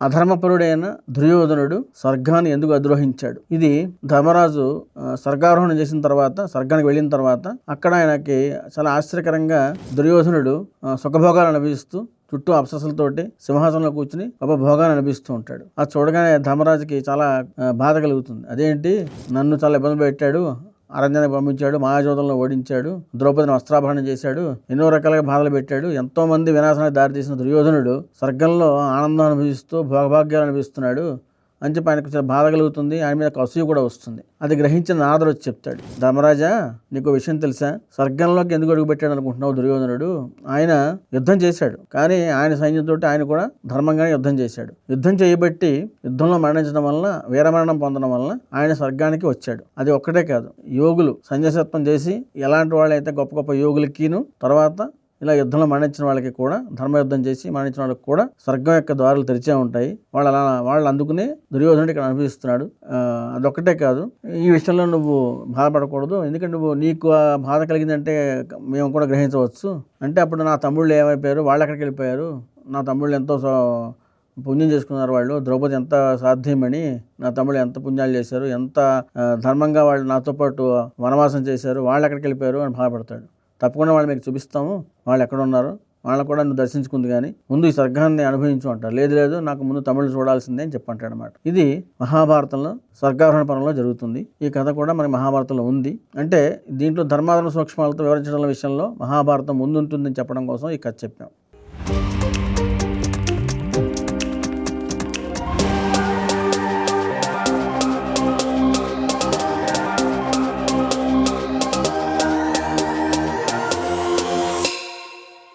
అధర్మపరుడైన దుర్యోధనుడు స్వర్గాన్ని ఎందుకు అద్రోహించాడు ఇది ధర్మరాజు స్వర్గారోహణం చేసిన తర్వాత స్వర్గానికి వెళ్ళిన తర్వాత అక్కడ ఆయనకి చాలా ఆశ్చర్యకరంగా దుర్యోధనుడు సుఖభోగాలు అనుభవిస్తూ చుట్టూ అప్సరసలతోటి సింహాసనంలో కూర్చుని గొప్ప భోగాన్ని అనిపిస్తూ ఉంటాడు. అది చూడగానే ధర్మరాజుకి చాలా బాధ కలుగుతుంది. అదేంటి? నన్ను చాలా ఇబ్బంది పెట్టాడు. అరణ్యానికి పంపించాడు మాయాజోతంలో ఓడించాడు ద్రౌపదిని వస్త్రాభరణం చేశాడు ఎన్నో రకాలుగా బాధలు పెట్టాడు ఎంతో మంది వినాశనానికి దారితీసిన దుర్యోధనుడు స్వర్గంలో ఆనందం అనుభవిస్తూ భోగభాగ్యాలు అనిపిస్తున్నాడు అని చెప్పి ఆయనకు బాధ కలుగుతుంది. ఆయన మీద అసూయ కూడా వస్తుంది. అది గ్రహించిన నారదుడు వచ్చి చెప్తాడు. ధర్మరాజా నీకు విషయం తెలుసా? స్వర్గంలోకి ఎందుకు అడుగుపెట్టాడు అనుకుంటున్నావు దుర్యోధనుడు? ఆయన యుద్ధం చేశాడు. కానీ ఆయన సైన్యంతో ఆయన కూడా ధర్మంగానే యుద్ధం చేశాడు. యుద్ధం చేయబట్టి యుద్ధంలో మరణించడం వలన వీరమరణం పొందడం వలన ఆయన స్వర్గానికి వచ్చాడు. అది ఒక్కటే కాదు. యోగులు సన్యాసత్వం చేసి ఎలాంటి వాళ్ళైతే గొప్ప గొప్ప యోగులకిను తర్వాత ఇలా యుద్ధంలో మరణించిన వాళ్ళకి కూడా ధర్మయుద్ధం చేసి మరణించిన వాళ్ళకి కూడా స్వర్గం యొక్క ద్వారాలు తెరిచే ఉంటాయి. వాళ్ళు అలా వాళ్ళు అందుకునే దుర్యోధనుడు ఇక్కడ అనుభవిస్తున్నాడు. అదొక్కటే కాదు. ఈ విషయంలో నువ్వు బాధపడకూడదు. ఎందుకంటే నువ్వు నీకు ఆ బాధ కలిగిందంటే మేము కూడా గ్రహించవచ్చు. అంటే అప్పుడు నా తమ్ముళ్ళు ఏమైపోయారు? వాళ్ళు ఎక్కడికి వెళ్ళిపోయారు? నా తమ్ముళ్ళు ఎంతో పుణ్యం చేసుకున్నారు వాళ్ళు. ద్రౌపది ఎంత సాధ్యమని నా తమ్ముడు ఎంత పుణ్యాలు చేశారు? ఎంత ధర్మంగా వాళ్ళు నాతో పాటు వనవాసం చేశారు? వాళ్ళు ఎక్కడికి వెళ్ళిపోయారు? అని బాధపడతాడు. తప్పకుండా వాళ్ళు మీకు చూపిస్తాము. వాళ్ళు ఎక్కడ ఉన్నారు. వాళ్ళని కూడా నువ్వు దర్శించుకుంది కానీ ముందు ఈ స్వర్గాన్ని అనుభవించు అంటారు. లేదు లేదు నాకు ముందు తమిళ చూడాల్సిందే అని చెప్పంటాడు అనమాట ఇది మహాభారతంలో స్వర్గారోహణ పరంలో జరుగుతుంది. ఈ కథ కూడా మనకి మహాభారతంలో ఉంది. అంటే దీంట్లో ధర్మాధర్మ సూక్ష్మాలతో వివరించడం విషయంలో మహాభారతం ముందుంటుందని చెప్పడం కోసం ఈ కథ చెప్పాం.